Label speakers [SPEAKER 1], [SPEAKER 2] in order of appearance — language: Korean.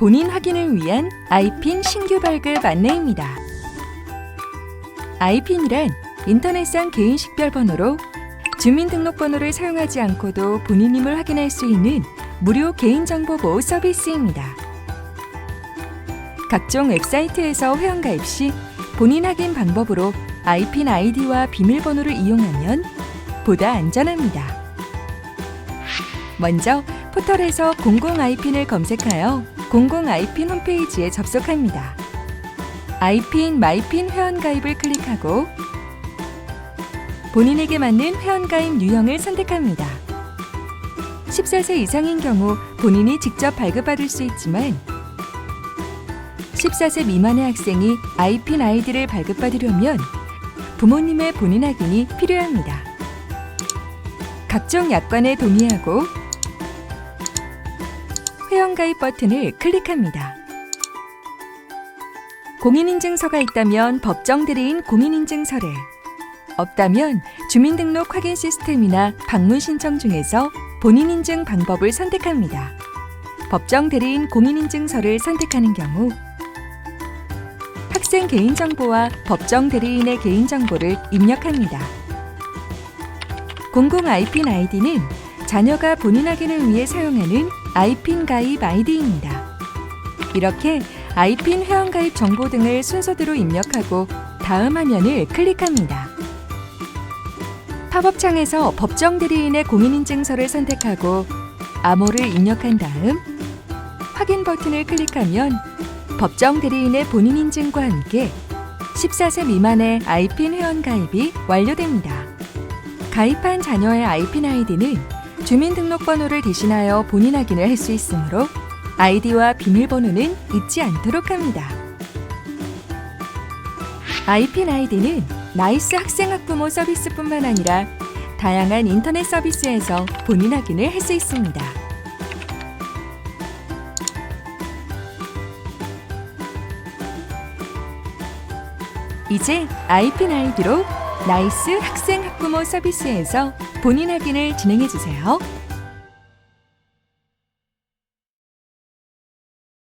[SPEAKER 1] 본인 확인을 위한 아이핀 신규 발급 안내입니다. 아이핀이란 인터넷상 개인 식별번호로 주민등록번호를 사용하지 않고도 본인임을 확인할 수 있는 무료 개인정보 보호 서비스입니다. 각종 웹사이트에서 회원가입 시 본인 확인 방법으로 아이핀 아이디와 비밀번호를 이용하면 보다 안전합니다. 먼저 포털에서 공공 아이핀을 검색하여 공공 아이핀 홈페이지에 접속합니다. 아이핀 마이핀 회원가입을 클릭하고 본인에게 맞는 회원가입 유형을 선택합니다. 14세 이상인 경우 본인이 직접 발급받을 수 있지만 14세 미만의 학생이 아이핀 아이디를 발급받으려면 부모님의 본인 확인이 필요합니다. 각종 약관에 동의하고 회원가입 버튼을 클릭합니다. 공인인증서가 있다면 법정 대리인 공인인증서를, 없다면 주민등록 확인 시스템이나 방문 신청 중에서 본인 인증 방법을 선택합니다. 법정 대리인 공인인증서를 선택하는 경우 학생 개인정보와 법정 대리인의 개인정보를 입력합니다. 공공 아이핀 아이디는 자녀가 본인 확인을 위해 사용하는 아이핀 가입 아이디입니다. 이렇게 아이핀 회원 가입 정보 등을 순서대로 입력하고 다음 화면을 클릭합니다. 팝업 창에서 법정 대리인의 공인인증서를 선택하고 암호를 입력한 다음 확인 버튼을 클릭하면 법정 대리인의 본인 인증과 함께 14세 미만의 아이핀 회원 가입이 완료됩니다. 가입한 자녀의 아이핀 아이디는 주민등록번호를 대신하여 본인 확인을 할 수 있으므로 아이디와 비밀번호는 잊지 않도록 합니다. 아이핀 아이디는 나이스 학생 학부모 서비스뿐만 아니라 다양한 인터넷 서비스에서 본인 확인을 할 수 있습니다. 이제 아이핀 아이디로 나이스 학생 학부모 서비스에서 본인 확인을 진행해 주세요.